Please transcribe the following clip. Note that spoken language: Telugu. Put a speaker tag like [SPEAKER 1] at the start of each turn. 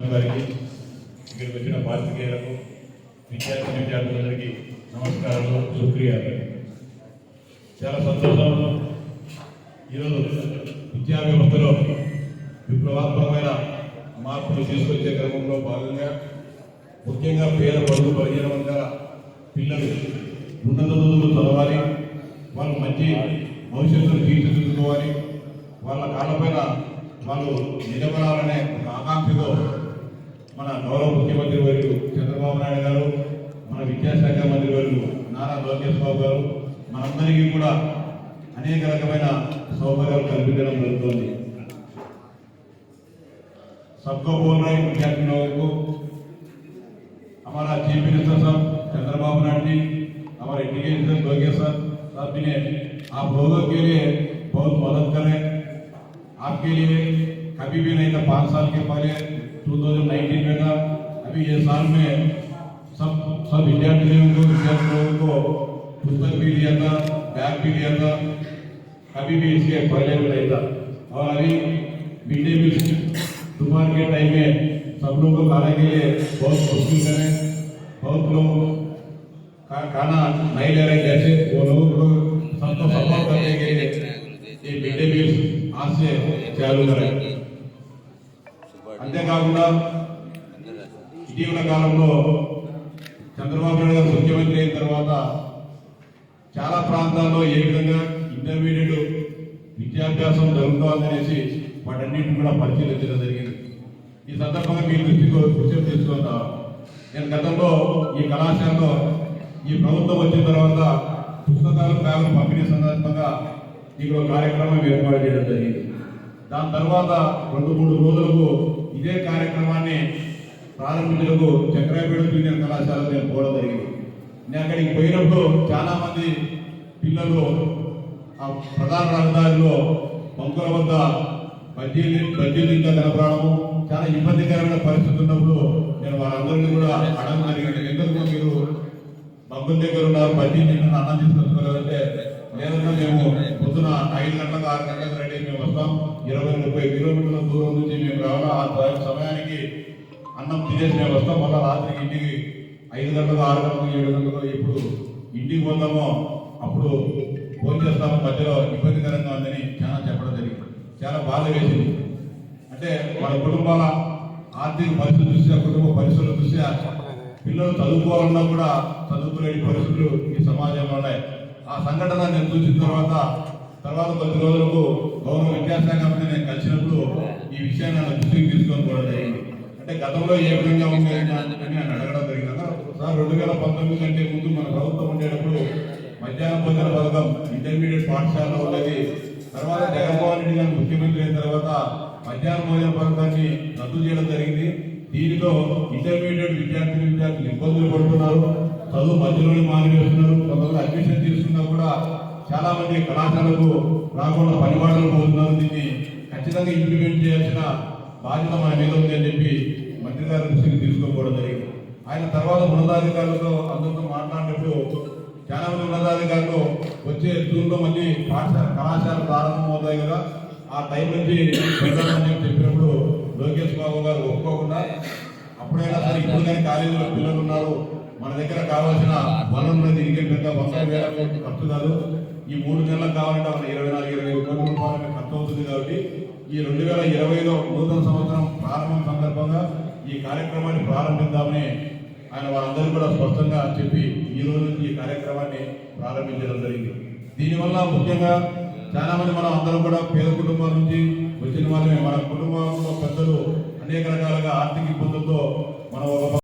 [SPEAKER 1] గారికి ఇక్కడికి వచ్చిన పాత్రికేయులకు విద్యార్థి విద్యార్థులందరికీ నమస్కారాలు సుక్రియాలు చాలా సంతోషం. ఈరోజు విద్యా వ్యవస్థలో విప్లవాత్మకమైన మార్పులు తీసుకొచ్చే క్రమంలో భాగంగా ముఖ్యంగా పేద పరుగు బలహీన వర్గాల పిల్లలు ఉన్నత రోజులు చదవాలి వాళ్ళు మంచి భవిష్యత్తును తీర్చిదిద్దుకోవాలి వాళ్ళ కాళ్ళపైన వాళ్ళు నిలబడాలనే ఒక ఆకాంక్షతో మన గౌరవ ముఖ్యమంత్రి వర్యులు చంద్రబాబు నాయుడు గారు మన విద్యాశాఖ మంత్రి వర్యులు నారా లోకేష్ బాబు గారు మనందరికీ కూడా అనేక రకమైన సౌకర్యాలు కల్పించడం జరుగుతుంది सबको बोल रहे हैं विद्यार्थी लोगों को हमारा चीफ मिनिस्टर साहब चंद्रबाबू नायडू जी हमारे एजुकेशन लोकेश सर साहब जी ने आप लोगों के लिए बहुत मदद करें आपके लिए कभी भी नहीं था पाँच साल के पहले 2019 में था। अभी ये साल में सब सब विद्यार्थियों को विद्यार्थी लोगों को पुस्तक भी दिया था, बैग भी दिया था। कभी भी इसके पहले भी नहीं था। और अभी मिड डे मील दोपहर के टाइम में सब लोग को खाने के लिए बहुत मुश्किल करें बहुत लोग खा- खाना नहीं ले रहे जैसे वो लोगों को सबको सपोर्ट करने के लिए ये मिड डे मील आज से चालू करें। అంతేకాకుండా ఇటీవల కాలంలో చంద్రబాబు నాయుడు గారు ముఖ్యమంత్రి అయిన తర్వాత చాలా ప్రాంతాల్లో ఏ విధంగా ఇంటర్మీడియట్ విద్యాభ్యాసం జరుగుతుందనేసి వాటన్నిటిని కూడా పరిశీలించడం జరిగింది. ఈ సందర్భంగా మీ దృష్టికి దృశ్యం తీసుకుంటా నేను గతంలో ఈ కళాశాలలో ఈ ప్రభుత్వం వచ్చిన తర్వాత పుస్తకాలు బ్యాగులు పంపిణీ సందర్భంగా ఇక్కడ ఒక కార్యక్రమం ఏర్పాటు చేయడం జరిగింది. దాని తర్వాత రెండు మూడు రోజులకు ఇదే కార్యక్రమాన్ని ప్రారంభించడానికి చక్రాపేట జూనియర్ కళాశాల నేను పోవడం జరిగింది. నేను అక్కడికి పోయినప్పుడు చాలామంది పిల్లలు ఆ ప్రధాన రహదారిలో బంకుల వద్ద బజ్జీలు బజ్జీలు ఇంకా కనపడము. చాలా ఇబ్బందికరమైన పరిస్థితి ఉన్నప్పుడు నేను వారందరినీ కూడా అడగడం జరిగింది. ఎందుకు మీరు బంకుల దగ్గర ఉన్నారు బజ్జీలు అన్నం తీసుకొచ్చుకోలేదంటే లేదంటే మేము పొద్దున ఐదు గంటలకు ఆరు గంటలకు రెడీ మేము వస్తాం. ఇరవై ముప్పై కిలోమీటర్ల దూరం నుంచి మేము రావాలా. ఆ సమయానికి అన్నం తినేసి మేము వస్తాం. మళ్ళీ రాత్రి ఇంటికి ఐదు గంటలకు ఆరు గంటలకు ఏడు గంటలకు ఇప్పుడు ఇంటికి పోతామో అప్పుడు ఫోన్ చేస్తాము. మధ్యలో ఇబ్బందికరంగా ఉందని చాలా చెప్పడం జరిగింది. చాలా బాధ వేసింది. అంటే వాళ్ళ కుటుంబాల ఆర్థిక పరిస్థితి దృష్ట్యా కుటుంబ పరిస్థితుల దృష్ట్యా పిల్లలు చదువుకోవాలన్నా కూడా చదువుకునే పరిస్థితులు ఈ సమాజంలో ఉన్నాయి. ఆ సంఘటన నేను చూసిన తర్వాత తర్వాత కొద్ది రోజులకు గౌరవ విద్యాశాఖ మంత్రి నేను కలిసినప్పుడు ఈ విషయాన్ని నన్ను దృష్టికి తీసుకొని కూడా జరిగింది. అంటే గతంలో ఏ విధంగా ఉండేది అని అడగడం జరిగింది. సార్ రెండు వేల పంతొమ్మిది కంటే ముందు మన ప్రభుత్వం ఉండేటప్పుడు మధ్యాహ్న భోజన పథకం ఇంటర్మీడియట్ పాఠశాలలో ఉండేది. తర్వాత జగన్మోహన్ రెడ్డి గారు ముఖ్యమంత్రి అయిన తర్వాత మధ్యాహ్న భోజన పథకాన్ని రద్దు చేయడం జరిగింది. దీనితో ఇంటర్మీడియట్ విద్యార్థి విద్యార్థులు ఇబ్బందులు పడుతున్నారు. చదువు మధ్యలోనే మానివేస్తున్నారు. కొంతమంది అడ్మిషన్ తీసుకున్నా కూడా చాలా మంది కళాశాలకు రాకుండా పనివాడలు పోతున్నారు. దీన్ని ఖచ్చితంగా ఇంప్లిమెంట్ చేయాల్సిన బాధ్యత మన మీద ఉంది అని చెప్పి మంత్రి గారి దృష్టికి తీసుకోకపోవడం జరిగింది. ఆయన తర్వాత ఉన్నతాధికారులతో అందరితో మాట్లాడినప్పుడు చాలా మంది ఉన్నతాధికారులు వచ్చే జూన్లో మళ్ళీ పాఠశాల కళాశాల ప్రారంభం అవుతాయి కదా. ఆ టైం నుంచి వెళ్ళాలని చెప్పినప్పుడు లోకేష్ బాబు గారు ఒప్పుకోకుండా అప్పుడైనా సరే ఇప్పుడు కానీ కాలేజీలో పిల్లలు ఉన్నారు. మన దగ్గర కావాల్సిన వనరు ఉన్నది ఇంకే పెద్ద వంద వేల కోట్లు ఖర్చు కాదు. ఈ మూడు నెలలకు కావాలంటే మన ఇరవై నాలుగు ఇరవై ఐదు కోట్ల రూపాయలు ఖర్చు అవుతుంది కాబట్టి ఈ రెండు వేల ఇరవైలో నూతన సంవత్సరం ప్రారంభం సందర్భంగా ఈ కార్యక్రమాన్ని ప్రారంభిద్దామని ఆయన వాళ్ళందరూ కూడా స్పష్టంగా చెప్పి ఈ రోజు నుంచి ఈ కార్యక్రమాన్ని ప్రారంభించడం జరిగింది. దీనివల్ల ముఖ్యంగా చాలామంది మనం అందరం కూడా పేద కుటుంబాల నుంచి వచ్చిన వాళ్ళమే. మన కుటుంబంలో పెద్దలు అనేక రకాలుగా ఆర్థిక ఇబ్బందులతో మనం ఒక